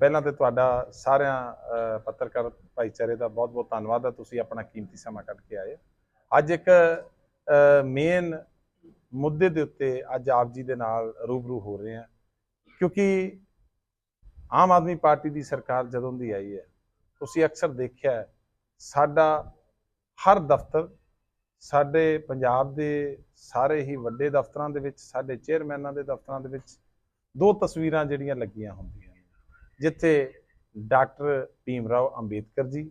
ਪਹਿਲਾਂ ਤੇ ਤੁਹਾਡਾ ਸਾਰਿਆਂ ਪੱਤਰਕਾਰ ਭਾਈਚਾਰੇ ਦਾ ਬਹੁਤ-ਬਹੁਤ ਧੰਨਵਾਦ ਹੈ। ਤੁਸੀਂ ਆਪਣਾ ਕੀਮਤੀ ਸਮਾਂ ਕੱਢ ਕੇ ਆਏ ਅੱਜ ਇੱਕ ਮੇਨ ਮੁੱਦੇ ਦੇ ਉੱਤੇ ਅੱਜ ਆਪ ਜੀ ਦੇ ਨਾਲ ਰੂਬਰੂ ਹੋ ਰਹੇ ਹਾਂ। ਕਿਉਂਕਿ ਆਮ ਆਦਮੀ ਪਾਰਟੀ ਦੀ ਸਰਕਾਰ ਜਦੋਂ ਦੀ ਆਈ ਹੈ, ਤੁਸੀਂ ਅਕਸਰ ਦੇਖਿਆ ਸਾਡਾ ਹਰ ਦਫ਼ਤਰ, ਸਾਡੇ ਪੰਜਾਬ ਦੇ ਸਾਰੇ ਹੀ ਵੱਡੇ ਦਫ਼ਤਰਾਂ ਦੇ ਵਿੱਚ, ਸਾਡੇ ਚੇਅਰਮੈਨਾਂ ਦੇ ਦਫ਼ਤਰਾਂ ਦੇ ਵਿੱਚ ਦੋ ਤਸਵੀਰਾਂ ਜਿਹੜੀਆਂ ਲੱਗੀਆਂ ਹੁੰਦੀਆਂ। ਜਿੱਥੇ ਡਾਕਟਰ ਭੀਮ ਰਾਓ ਅੰਬੇਦਕਰ ਜੀ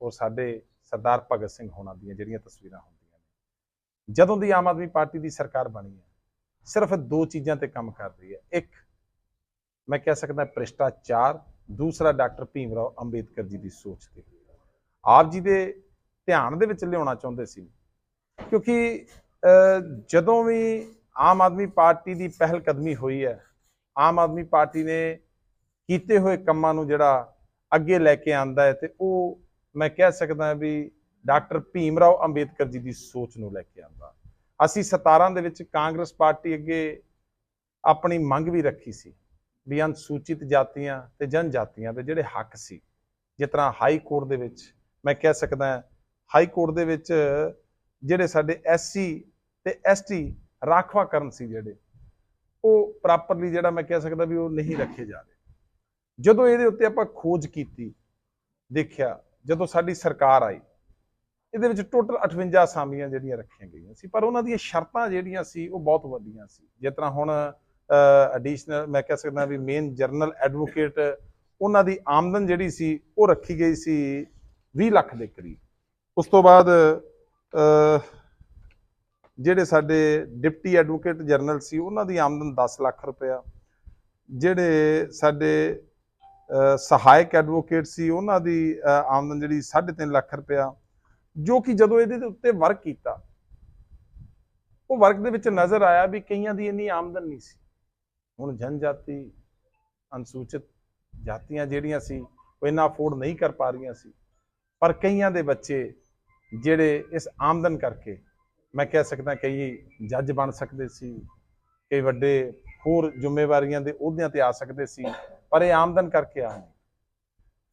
ਔਰ ਸਾਡੇ ਸਰਦਾਰ ਭਗਤ ਸਿੰਘ ਹੋਣਾ ਦੀਆਂ ਜਿਹੜੀਆਂ ਤਸਵੀਰਾਂ ਹੁੰਦੀਆਂ ਨੇ। ਜਦੋਂ ਦੀ ਆਮ ਆਦਮੀ ਪਾਰਟੀ ਦੀ ਸਰਕਾਰ ਬਣੀ ਹੈ, ਸਿਰਫ ਦੋ ਚੀਜ਼ਾਂ ਤੇ ਕੰਮ ਕਰ ਰਹੀ ਹੈ। ਇੱਕ, ਮੈਂ ਕਹਿ ਸਕਦਾ ਭ੍ਰਿਸ਼ਟਾਚਾਰ, ਦੂਸਰਾ ਡਾਕਟਰ ਭੀਮ ਰਾਓ ਅੰਬੇਦਕਰ ਜੀ ਦੀ ਸੋਚ ਤੇ। ਆਪ ਜੀ ਦੇ ਧਿਆਨ ਦੇ ਵਿੱਚ ਲਿਆਉਣਾ ਚਾਹੁੰਦੇ ਸੀ। ਕਿਉਂਕਿ ਜਦੋਂ ਵੀ ਆਮ ਆਦਮੀ ਪਾਰਟੀ ਦੀ ਪਹਿਲ ਕਦਮੀ ਹੋਈ ਹੈ, ਆਮ ਆਦਮੀ ਪਾਰਟੀ ਨੇ ਕੀਤੇ ਹੋਏ ਕੰਮਾਂ ਨੂੰ ਜਿਹੜਾ ਅੱਗੇ ਲੈ ਕੇ ਆਂਦਾ ਹੈ ਤੇ ਉਹ ਮੈਂ ਕਹਿ ਸਕਦਾ ਵੀ ਡਾਕਟਰ ਭੀਮ ਰਾਓ ਅੰਬੇਦਕਰ ਜੀ ਦੀ ਸੋਚ ਨੂੰ ਲੈ ਕੇ ਆਂਦਾ। ਅਸੀਂ 17 ਦੇ ਵਿੱਚ ਕਾਂਗਰਸ ਪਾਰਟੀ ਅੱਗੇ ਆਪਣੀ ਮੰਗ ਵੀ ਰੱਖੀ ਸੀ ਵੀ ਅਨੁਸੂਚਿਤ ਜਾਤੀਆਂ ਤੇ ਜਨਜਾਤੀਆਂ ਦੇ ਜਿਹੜੇ ਹੱਕ ਸੀ, ਜਿਸ ਤਰ੍ਹਾਂ ਹਾਈ ਕੋਰਟ ਦੇ ਵਿੱਚ ਮੈਂ ਕਹਿ ਸਕਦਾ ਹਾਈ ਕੋਰਟ ਦੇ ਵਿੱਚ ਜਿਹੜੇ ਸਾਡੇ ਐਸਸੀ ਤੇ ਐਸਟੀ ਰਾਖਵਾਕਰਨ ਸੀ ਜਿਹੜੇ, ਉਹ ਪ੍ਰੋਪਰਲੀ ਜਿਹੜਾ ਮੈਂ ਕਹਿ ਸਕਦਾ ਵੀ ਉਹ ਨਹੀਂ ਰੱਖੇ ਜਾ ਰਹੇ। ਜਦੋਂ ਇਹਦੇ ਉੱਤੇ ਆਪਾਂ ਖੋਜ ਕੀਤੀ, ਦੇਖਿਆ, ਜਦੋਂ ਸਾਡੀ ਸਰਕਾਰ ਆਈ, ਇਹਦੇ ਵਿੱਚ ਟੋਟਲ 58 ਅਸਾਮੀਆਂ ਜਿਹੜੀਆਂ ਰੱਖੀਆਂ ਗਈਆਂ ਸੀ, ਪਰ ਉਹਨਾਂ ਦੀਆਂ ਸ਼ਰਤਾਂ ਜਿਹੜੀਆਂ ਸੀ, ਉਹ ਬਹੁਤ ਵਧੀਆਂ ਸੀ। ਜਿਸ ਤਰ੍ਹਾਂ ਹੁਣ ਐਡੀਸ਼ਨਲ ਮੈਂ ਕਹਿ ਸਕਦਾ ਵੀ ਮੇਨ ਜਰਨਲ ਐਡਵੋਕੇਟ ਉਹਨਾਂ ਦੀ ਆਮਦਨ ਜਿਹੜੀ ਸੀ, ਉਹ ਰੱਖੀ ਗਈ ਸੀ 20 ਲੱਖ ਦੇ ਕਰੀਬ। ਉਸ ਤੋਂ ਬਾਅਦ ਜਿਹੜੇ ਸਾਡੇ ਡਿਪਟੀ ਐਡਵੋਕੇਟ ਜਨਰਲ ਸੀ, ਉਹਨਾਂ ਦੀ ਆਮਦਨ 10 ਲੱਖ ਰੁਪਇਆ। ਜਿਹੜੇ ਸਾਡੇ ਸਹਾਇਕ ਐਡਵੋਕੇਟ ਸੀ, ਉਹਨਾਂ ਦੀ ਆਮਦਨ ਜਿਹੜੀ 3.5 ਲੱਖ ਰੁਪਇਆ, ਜੋ ਕਿ ਜਦੋਂ ਇਹਦੇ ਦੇ ਉੱਤੇ ਵਰਕ ਕੀਤਾ, ਉਹ ਵਰਕ ਦੇ ਵਿੱਚ ਨਜ਼ਰ ਆਇਆ ਵੀ ਕਈਆਂ ਦੀ ਇੰਨੀ ਆਮਦਨ ਨਹੀਂ ਸੀ। ਹੁਣ ਜਨਜਾਤੀ, ਅਨੁਸੂਚਿਤ ਜਾਤੀਆਂ ਜਿਹੜੀਆਂ ਸੀ, ਉਹ ਇੰਨਾ ਅਫੋਰਡ ਨਹੀਂ ਕਰ ਪਾ ਰਹੀਆਂ ਸੀ। ਪਰ ਕਈਆਂ ਦੇ ਬੱਚੇ ਜਿਹੜੇ ਇਸ ਆਮਦਨ ਕਰਕੇ, ਮੈਂ ਕਹਿ ਸਕਦਾ ਕਈ ਜੱਜ ਬਣ ਸਕਦੇ ਸੀ, ਕਈ ਵੱਡੇ ਹੋਰ ਜ਼ਿੰਮੇਵਾਰੀਆਂ ਦੇ ਅਹੁਦਿਆਂ ਤੇ ਆ ਸਕਦੇ ਸੀ ਪਰ ਇਹ ਆਮਦਨ ਕਰਕੇ ਆ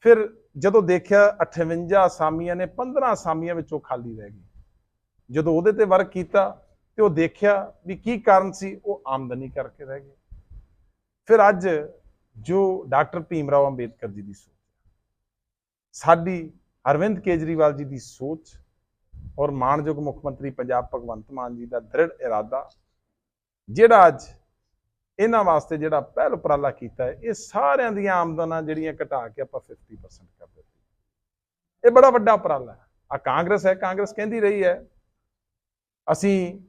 ਫਿਰ ਜਦੋਂ ਦੇਖਿਆ 58 ਅਸਾਮੀਆਂ ਨੇ 15 ਅਸਾਮੀਆਂ ਵਿੱਚੋਂ ਖਾਲੀ ਰਹਿ ਗਈ ਜਦੋਂ ਉਹਦੇ ਤੇ ਵਰਕ ਕੀਤਾ ਤੇ ਉਹ ਦੇਖਿਆ ਵੀ ਕੀ ਕਾਰਨ ਸੀ, ਉਹ ਆਮਦਨੀ ਕਰਕੇ ਰਹਿ ਗਏ। ਫਿਰ ਅੱਜ ਜੋ ਡਾਕਟਰ ਭੀਮ ਰਾਓ ਅੰਬੇਦਕਰ ਜੀ ਦੀ ਸੋਚ ਸਾਡੀ ਅਰਵਿੰਦ ਕੇਜਰੀਵਾਲ ਜੀ ਦੀ ਸੋਚ ਔਰ ਮਾਣਯੋਗ ਮੁੱਖ ਮੰਤਰੀ ਪੰਜਾਬ ਭਗਵੰਤ ਮਾਨ ਜੀ ਦਾ ਦ੍ਰਿੜ ਇਰਾਦਾ, ਜਿਹੜਾ ਅੱਜ ਇਹਨਾਂ ਵਾਸਤੇ ਜਿਹੜਾ ਪਹਿਲ ਉਪਰਾਲਾ ਕੀਤਾ ਹੈ, ਇਹ ਸਾਰਿਆਂ ਦੀਆਂ ਆਮਦਨਾਂ ਜਿਹੜੀਆਂ ਘਟਾ ਕੇ ਆਪਾਂ 50% ਕਰ ਦਿੱਤੀ। ਇਹ ਬੜਾ ਵੱਡਾ ਉਪਰਾਲਾ ਹੈ। ਆ ਕਾਂਗਰਸ ਹੈ, ਕਾਂਗਰਸ ਕਹਿੰਦੀ ਰਹੀ ਹੈ, ਅਸੀਂ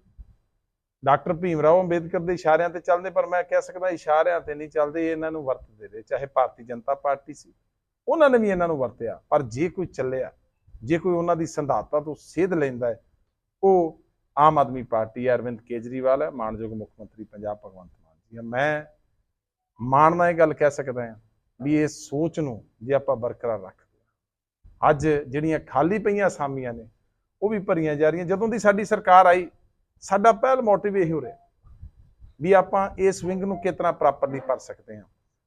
ਡਾਕਟਰ ਭੀਮ ਰਾਓ ਅੰਬੇਦਕਰ ਦੇ ਇਸ਼ਾਰਿਆਂ ਤੇ ਚੱਲਦੇ, ਪਰ ਮੈਂ ਕਹਿ ਸਕਦਾ ਇਸ਼ਾਰਿਆਂ ਤੇ ਨਹੀਂ ਚੱਲਦੇ ਇਹਨਾਂ ਨੂੰ ਵਰਤਦੇ ਰਹੇ, ਚਾਹੇ ਭਾਰਤੀ ਜਨਤਾ ਪਾਰਟੀ ਸੀ। ਉਹਨਾਂ ਨੇ ਵੀ ਇਹਨਾਂ ਨੂੰ ਵਰਤਿਆ, ਪਰ ਜੇ ਕੋਈ ਚੱਲਿਆ, ਜੇ ਕੋਈ ਉਹਨਾਂ ਦੀ ਸੰਧਾਤਾ ਤੋਂ ਸੇਧ ਲੈਂਦਾ ਹੈ, ਉਹ ਆਮ ਆਦਮੀ ਪਾਰਟੀ ਹੈ, ਅਰਵਿੰਦ ਕੇਜਰੀਵਾਲ ਹੈ ਮਾਨਯੋਗ ਮੁੱਖ ਮੰਤਰੀ ਪੰਜਾਬ ਭਗਵੰਤ ਜੀ ਮੈਂ ਮਾਣ ਨਾਲ ਇਹ ਗੱਲ ਕਹਿ ਸਕਦਾ ਹਾਂ ਵੀ ਇਹ ਸੋਚ ਨੂੰ ਜੇ ਆਪਾਂ ਬਰਕਰਾਰ ਰੱਖਦੇ ਅੱਜ ਜਿਹੜੀਆਂ ਖਾਲੀ ਪਈਆਂ ਅਸਾਮੀਆਂ ਨੇ, ਉਹ ਵੀ ਭਰੀਆਂ ਜਾ ਰਹੀਆਂ। ਜਦੋਂ ਦੀ ਸਾਡੀ ਸਰਕਾਰ ਆਈ, ਸਾਡਾ ਪਹਿਲ ਮੋਟਿਵ ਇਹ ਹੋ ਰਿਹਾ ਵੀ ਆਪਾਂ ਇਸ ਵਿੰਗ ਨੂੰ ਕਿਤਨਾ ਪ੍ਰੋਪਰਲੀ ਭਰ ਸਕਦੇ ਹਾਂ।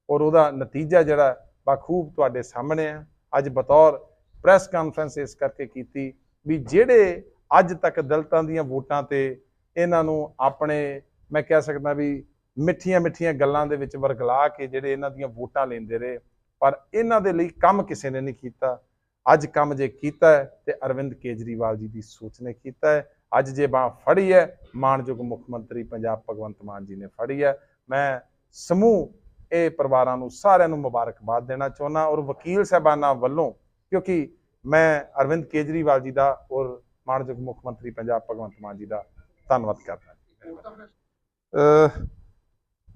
ਔਰ ਉਹਦਾ ਨਤੀਜਾ ਜਿਹੜਾ ਬਖੂਬ ਤੁਹਾਡੇ ਸਾਹਮਣੇ ਆ। ਅੱਜ ਬਤੌਰ ਪ੍ਰੈਸ ਕਾਨਫਰੰਸ ਇਸ ਕਰਕੇ ਕੀਤੀ ਵੀ ਜਿਹੜੇ ਅੱਜ ਤੱਕ ਦਲਤਾਂ ਦੀਆਂ ਵੋਟਾਂ ਤੇ ਇਹਨਾਂ ਨੂੰ ਆਪਣੇ, ਮੈਂ ਕਹਿ ਸਕਦਾ ਵੀ ਮਿੱਠੀਆਂ ਮਿੱਠੀਆਂ ਗੱਲਾਂ ਦੇ ਵਿੱਚ ਵਰਗਲਾ ਕੇ ਜਿਹੜੇ ਇਹਨਾਂ ਦੀਆਂ ਵੋਟਾਂ ਲੈਂਦੇ ਰਹੇ ਪਰ ਇਹਨਾਂ ਦੇ ਲਈ ਕੰਮ ਕਿਸੇ ਨੇ ਨਹੀਂ ਕੀਤਾ। ਅੱਜ ਕੰਮ ਜੇ ਕੀਤਾ ਹੈ ਤੇ ਅਰਵਿੰਦ ਕੇਜਰੀਵਾਲ ਜੀ ਦੀ ਸੋਚ ਨੇ ਕੀਤਾ ਹੈ। ਅੱਜ ਜੇ ਬਾਹ ਫੜੀ ਹੈ ਮਾਨਯੋਗ ਮੁੱਖ ਮੰਤਰੀ ਪੰਜਾਬ ਭਗਵੰਤ ਮਾਨ ਜੀ ਨੇ ਫੜੀ ਹੈ। ਮੈਂ ਸਮੂਹ ਇਹ ਪਰਿਵਾਰਾਂ ਨੂੰ ਸਾਰਿਆਂ ਨੂੰ ਮੁਬਾਰਕਬਾਦ ਦੇਣਾ ਚਾਹੁੰਦਾ ਔਰ ਵਕੀਲ ਸਾਹਿਬਾਨਾਂ ਵੱਲੋਂ ਕਿਉਂਕਿ ਮੈਂ ਅਰਵਿੰਦ ਕੇਜਰੀਵਾਲ ਜੀ ਦਾ ਔਰ ਮਾਨਯੋਗ ਮੁੱਖ ਮੰਤਰੀ ਪੰਜਾਬ ਭਗਵੰਤ ਮਾਨ ਜੀ ਦਾ ਧੰਨਵਾਦ ਕਰਦਾ।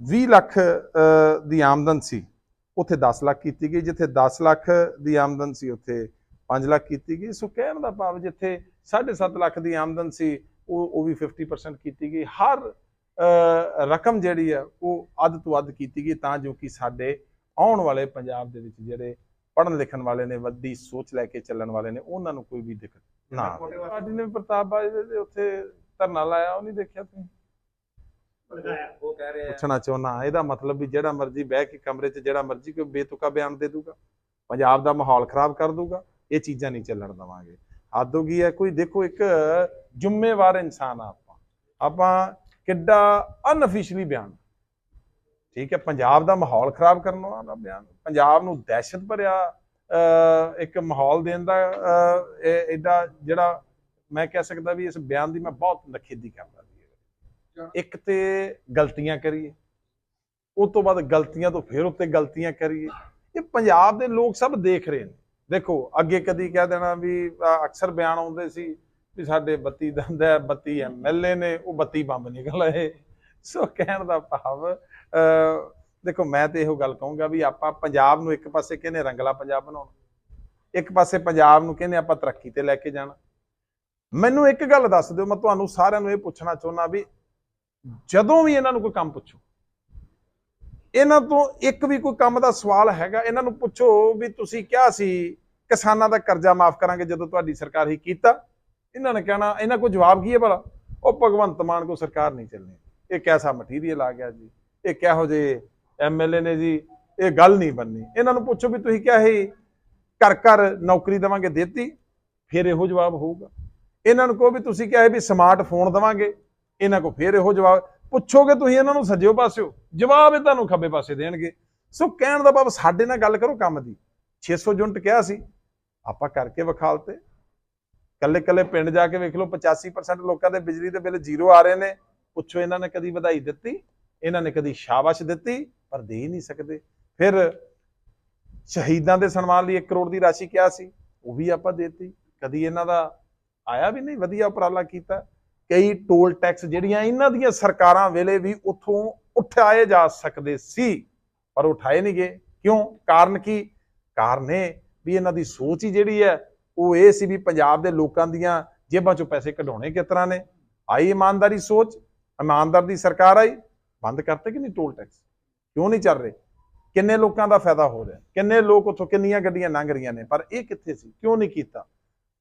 20 ਲੱਖ ਦੀ ਆਮਦਨ ਸੀ ਉੱਥੇ 10 ਲੱਖ ਕੀਤੀ ਗਈ ਜਿੱਥੇ 10 ਲੱਖ ਦੀ ਆਮਦਨ ਸੀ ਉੱਥੇ 5 ਲੱਖ ਕੀਤੀ ਗਈ। ਸੋ ਕਹਿਣ ਦਾ ਭਾਵ ਜਿੱਥੇ 7.5 ਲੱਖ ਦੀ ਆਮਦਨ ਸੀ ਉਹ ਉਹ ਵੀ 50% ਕੀਤੀ ਗਈ। ਹਰ ਰਕਮ ਜਿਹੜੀ ਹੈ ਉਹ ਅੱਧ ਤੋਂ ਅੱਧ ਕੀਤੀ ਗਈ ਤਾਂ ਜੋ ਕਿ ਸਾਡੇ ਆਉਣ ਵਾਲੇ ਪੰਜਾਬ ਦੇ ਵਿੱਚ ਜਿਹੜੇ ਪੜ੍ਹਨ ਲਿਖਣ ਵਾਲੇ ਨੇ ਵੱਡੀ ਸੋਚ ਲੈ ਕੇ ਚੱਲਣ ਵਾਲੇ ਨੇ ਉਹਨਾਂ ਨੂੰ ਕੋਈ ਵੀ ਦਿੱਕਤ ਨਾ ਆਵੇ। ਨੇ ਪ੍ਰਤਾਪ ਬਾਜੀ ਦੇ ਉੱਥੇ ਧਰਨਾ ਲਾਇਆ ਉਹ ਨਹੀਂ ਦੇਖਿਆ ਤੁਸੀਂ? ਉਹ ਕਹਿ ਰਹੇ। ਪੁੱਛਣਾ ਚਾਹੁੰਦਾ ਇਹਦਾ ਮਤਲਬ ਵੀ ਜਿਹੜਾ ਮਰਜ਼ੀ ਬਹਿ ਕੇ ਕਮਰੇ 'ਚ ਜਿਹੜਾ ਮਰਜ਼ੀ ਕੋਈ ਬੇਤੁਕਾ ਬਿਆਨ ਦੇ ਦੂਗਾ ਪੰਜਾਬ ਦਾ ਮਾਹੌਲ ਖਰਾਬ ਕਰ ਦੂਗਾ ਇਹ ਚੀਜ਼ਾਂ ਨਹੀਂ ਚੱਲਣ ਦਵਾਂਗੇ। ਹੱਦ ਹੋ ਗਈ ਹੈ ਕੋਈ ਦੇਖੋ ਇੱਕ ਜ਼ਿੰਮੇਵਾਰ ਇਨਸਾਨ ਆ ਆਪਾਂ। ਆਪਾਂ ਕਿੱਡਾ ਅਨਅਫੀਸ਼ੀਅਲੀ ਬਿਆਨ। ਠੀਕ ਹੈ ਪੰਜਾਬ ਦਾ ਮਾਹੌਲ ਖਰਾਬ ਕਰਨ ਵਾਲਾ ਬਿਆਨ। ਪੰਜਾਬ ਨੂੰ ਦਹਿਸ਼ਤ ਭਰਿਆ ਅਹ, ਇੱਕ ਮਾਹੌਲ ਦੇਣ ਦਾ ਐਡਾ ਜਿਹੜਾ ਮੈਂ ਕਹਿ ਸਕਦਾ ਵੀ ਇਸ ਬਿਆਨ ਦੀ ਮੈਂ ਬਹੁਤ ਨਖੇਦੀ ਕਰਦਾ। ਇੱਕ ਤੇ ਗਲਤੀਆਂ ਕਰੀਏ ਉਸ ਤੋਂ ਬਾਅਦ ਗਲਤੀਆਂ ਤੋਂ ਫਿਰ ਉੱਤੇ ਗਲਤੀਆਂ ਕਰੀਏ। ਇਹ ਪੰਜਾਬ ਦੇ ਲੋਕ ਸਭ ਦੇਖ ਰਹੇ ਨੇ। ਦੇਖੋ ਅੱਗੇ ਕਦੀ ਕਹਿ ਦੇਣਾ ਵੀ ਅਕਸਰ ਬਿਆਨ ਆਉਂਦੇ ਸੀ ਵੀ ਸਾਡੇ 32 ਦੰਦ ਹੈ 32 ਐਮਐਲਏ ਨੇ ਉਹ 32 ਬੰਬ ਨਿਕਲ ਆਏ। ਸੋ ਕਹਿਣ ਦਾ ਭਾਵ ਅਹ, ਦੇਖੋ ਮੈਂ ਤੇ ਇਹੋ ਗੱਲ ਕਹੂੰਗਾ ਵੀ ਆਪਾਂ ਪੰਜਾਬ ਨੂੰ ਇੱਕ ਪਾਸੇ ਕਹਿੰਦੇ ਰੰਗਲਾ ਪੰਜਾਬ ਬਣਾਉਣਾ ਇੱਕ ਪਾਸੇ ਪੰਜਾਬ ਨੂੰ ਕਹਿੰਦੇ ਆਪਾਂ ਤਰੱਕੀ ਤੇ ਲੈ ਕੇ ਜਾਣਾ। ਮੈਨੂੰ ਇੱਕ ਗੱਲ ਦੱਸ ਦਿਓ ਮੈਂ ਤੁਹਾਨੂੰ ਸਾਰਿਆਂ ਨੂੰ ਇਹ ਪੁੱਛਣਾ ਚਾਹੁੰਦਾ ਵੀ ਜਦੋਂ ਵੀ ਇਹਨਾਂ ਨੂੰ ਕੋਈ ਕੰਮ ਪੁੱਛੋ, ਇਹਨਾਂ ਤੋਂ ਇੱਕ ਵੀ ਕੋਈ ਕੰਮ ਦਾ ਸਵਾਲ ਹੈਗਾ, ਇਹਨਾਂ ਨੂੰ ਪੁੱਛੋ ਵੀ ਤੁਸੀਂ ਕਿਹਾ ਸੀ, ਕਿਸਾਨਾਂ ਦਾ ਕਰਜ਼ਾ ਮਾਫ ਕਰਾਂਗੇ ਜਦੋਂ ਤੁਹਾਡੀ ਸਰਕਾਰ ਹੀ ਕੀਤਾ। ਇਹਨਾਂ ਨੇ ਕਹਿਣਾ, ਇਹਨਾਂ ਕੋਲ ਜਵਾਬ ਕੀ ਹੈ ਭਲਾ? ਉਹ ਭਗਵੰਤ ਮਾਨ ਕੋ ਸਰਕਾਰ ਨਹੀਂ ਚੱਲਣੀ। ਇਹ ਕੈਸਾ ਮਟੀਰੀਅਲ ਆ ਗਿਆ ਜੀ? ਇਹ ਕਿਹੋ ਜਿਹੇ ਐਮਐਲਏ ਨੇ ਜੀ? ਇਹ ਗੱਲ ਨਹੀਂ ਬੰਨੀ ਇਹਨਾਂ ਨੂੰ ਪੁੱਛੋ ਵੀ ਤੁਸੀਂ ਕਿਹਾ ਸੀ, ਘਰ ਘਰ ਨੌਕਰੀ ਦੇਵਾਂਗੇ ਦਿੱਤੀ, ਫਿਰ ਇਹੋ ਜਵਾਬ ਹੋਊਗਾ। ਇਹਨਾਂ ਨੂੰ ਕਹੋ ਵੀ ਤੁਸੀਂ ਕਿਹਾ ਸੀ ਵੀ ਸਮਾਰਟਫੋਨ ਦੇਵਾਂਗੇ। ਇਹਨਾਂ ਕੋ ਫਿਰ ਇਹੋ ਜਵਾਬ, ਪੁੱਛੋਗੇ ਤੁਸੀਂ ਇਹਨਾਂ ਨੂੰ ਸੱਜਿਓ ਪਾਸਿਓ, ਜਵਾਬ ਇਹ ਤੁਹਾਨੂੰ ਖੱਬੇ ਪਾਸੇ ਦੇਣਗੇ। ਸੋ ਕਹਿਣ ਦਾ ਭਾਵ ਸਾਡੇ ਨਾਲ ਗੱਲ ਕਰੋ ਕੰਮ ਦੀ। 600 ਯੂਨਿਟ ਕਿਹਾ ਸੀ, ਆਪਾਂ ਕਰਕੇ ਵਿਖਾਲਤੇ ਕੱਲੇ ਕੱਲੇ ਪਿੰਡ ਜਾ ਕੇ ਵੇਖ ਲਓ 85% ਲੋਕਾਂ ਦੇ ਬਿਜਲੀ ਦੇ ਬਿੱਲ ਜ਼ੀਰੋ ਆ ਰਹੇ ਨੇ। ਪੁੱਛੋ ਇਹਨਾਂ ਨੇ ਕਦੀ ਵਧਾਈ ਦਿੱਤੀ, ਇਹਨਾਂ ਨੇ ਕਦੀ ਸ਼ਾਬਾਸ਼ ਦਿੱਤੀ, ਪਰ ਦੇ ਹੀ ਨਹੀਂ ਸਕਦੇ। ਫਿਰ ਸ਼ਹੀਦਾਂ ਦੇ ਸਨਮਾਨ ਲਈ 1 ਕਰੋੜ ਦੀ ਰਾਸ਼ੀ ਕਿਹਾ ਸੀ, ਉਹ ਵੀ ਆਪਾਂ ਦੇਤੀ। ਕਦੀ ਇਹਨਾਂ ਦਾ ਆਇਆ ਵੀ ਨਹੀਂ, ਵਧੀਆ ਉਪਰਾਲਾ ਕੀਤਾ। ਕਈ ਟੋਲ ਟੈਕਸ ਜਿਹੜੀਆਂ ਇਹਨਾਂ ਦੀਆਂ ਸਰਕਾਰਾਂ ਵੇਲੇ ਵੀ ਉੱਥੋਂ ਉਠਾਏ ਜਾ ਸਕਦੇ ਸੀ, ਪਰ ਉਠਾਏ ਨਹੀਂ ਗਏ। ਕਿਉਂ? ਕਾਰਨ ਕੀ? ਕਾਰਨ ਇਹ ਵੀ ਇਹਨਾਂ ਦੀ ਸੋਚ ਹੀ ਜਿਹੜੀ ਹੈ, ਉਹ ਇਹ ਸੀ ਵੀ ਪੰਜਾਬ ਦੇ ਲੋਕਾਂ ਦੀਆਂ ਜੇਬਾਂ ਚੋਂ ਪੈਸੇ ਕਢਾਉਣੇ ਕਿਸ ਤਰ੍ਹਾਂ ਨੇ। ਆਈ ਇਮਾਨਦਾਰੀ ਸੋਚ, ਇਮਾਨਦਾਰ ਦੀ ਸਰਕਾਰ ਆਈ, ਬੰਦ ਕਰਤੇ ਕਿ ਨਹੀਂ ਟੋਲ ਟੈਕਸ? ਕਿਉਂ ਨਹੀਂ ਚੱਲ ਰਹੇ? ਕਿੰਨੇ ਲੋਕਾਂ ਦਾ ਫਾਇਦਾ ਹੋ ਰਿਹਾ? ਕਿੰਨੇ ਲੋਕ ਉੱਥੋਂ ਕਿੰਨੀਆਂ ਗੱਡੀਆਂ ਲੰਘ ਰਹੀਆਂ ਨੇ? ਪਰ ਇਹ ਕਿੱਥੇ ਸੀ? ਕਿਉਂ ਨਹੀਂ ਕੀਤਾ?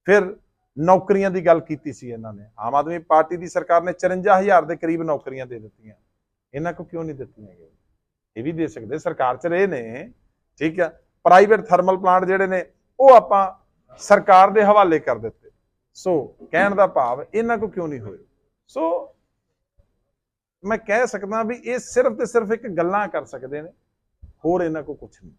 ਫਿਰ ਨੌਕਰੀਆਂ ਦੀ ਗੱਲ ਕੀਤੀ ਸੀ ਇਹਨਾਂ ਨੇ। ਆਮ ਆਦਮੀ ਪਾਰਟੀ ਦੀ ਸਰਕਾਰ ਨੇ 54000 ਦੇ ਕਰੀਬ ਨੌਕਰੀਆਂ ਦੇ ਦਿੱਤੀਆਂ। ਇਹਨਾਂ ਕੋ ਕਿਉਂ ਨਹੀਂ ਦਿੱਤੀਆਂ ਗਈਆਂ? ਇਹ ਵੀ ਦੇ ਸਕਦੇ, ਸਰਕਾਰ ਚ ਰਹੇ ਨੇ, ਠੀਕ ਆ। ਪ੍ਰਾਈਵੇਟ ਥਰਮਲ ਪਲਾਂਟ ਜਿਹੜੇ ਨੇ, ਉਹ ਆਪਾਂ ਸਰਕਾਰ ਦੇ ਹਵਾਲੇ ਕਰ ਦਿੱਤੇ। ਸੋ, ਕਹਿਣ ਦਾ ਭਾਵ ਇਹਨਾਂ ਕੋ ਕਿਉਂ ਨਹੀਂ ਹੋਏ? ਸੋ, ਮੈਂ ਕਹਿ ਸਕਦਾ ਵੀ ਇਹ ਸਿਰਫ ਤੇ ਸਿਰਫ ਇੱਕ ਗੱਲਾਂ ਕਰ ਸਕਦੇ ਨੇ, ਹੋਰ ਇਹਨਾਂ ਕੋ ਕੁਝ ਨਹੀਂ।